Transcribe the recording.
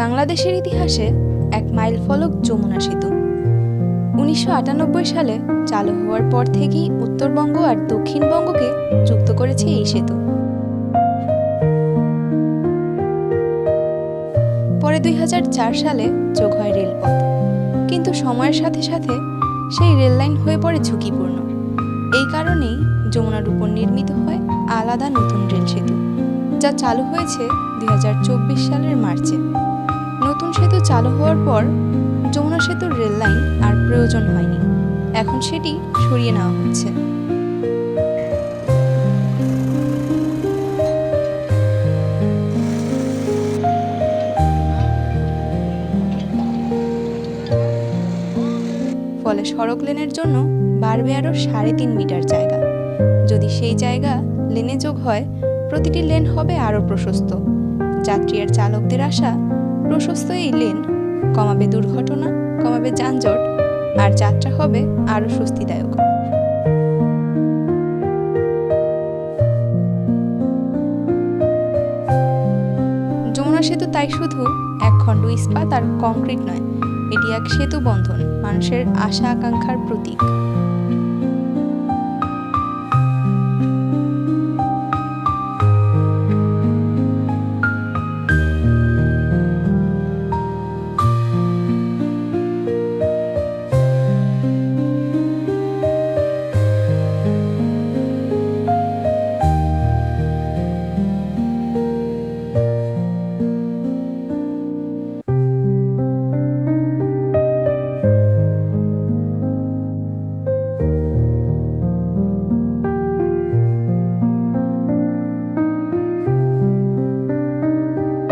বাংলাদেশের ইতিহাসে এক মাইল ফলক যমুনা সেতু। উনিশশো আটানব্বই সালে চালু হওয়ার পর থেকেই উত্তরবঙ্গ আর দক্ষিণবঙ্গকে যুক্ত করেছে এই সেতু। পরে দুই হাজার চার সালে যোগ হয় রেলপথ। কিন্তু সময়ের সাথে সাথে সেই রেল লাইন হয়ে পড়ে ঝুঁকিপূর্ণ। এই কারণেই যমুনার উপর নির্মিত হয় আলাদা নতুন রেল সেতু, যা চালু হয়েছে দুই হাজার চব্বিশ সালের চালু হওয়ার পর যমুনা সেতুর রেল লাইন আর প্রয়োজন হয়নি। এখন সেটি সরিয়ে নেওয়া হচ্ছে। ফলে সড়ক লেনের জন্য বাড়বে আরও সাড়ে তিন মিটার জায়গা। যদি সেই জায়গা লেনে যোগ হয়, প্রতিটি লেন হবে আরও প্রশস্ত। যাত্রী আর চালকদের আশা প্রশস্ত এই লেন কমাবে দুর্ঘটনা, কমাবে যানজট, আর যাত্রা হবে আরও স্বস্তিদায়ক। যমুনা সেতু তাই শুধু এক খণ্ড ইস্পাত আর কংক্রিট নয়, এটি এক সেতু বন্ধন, মানুষের আশা আকাঙ্ক্ষার প্রতীক।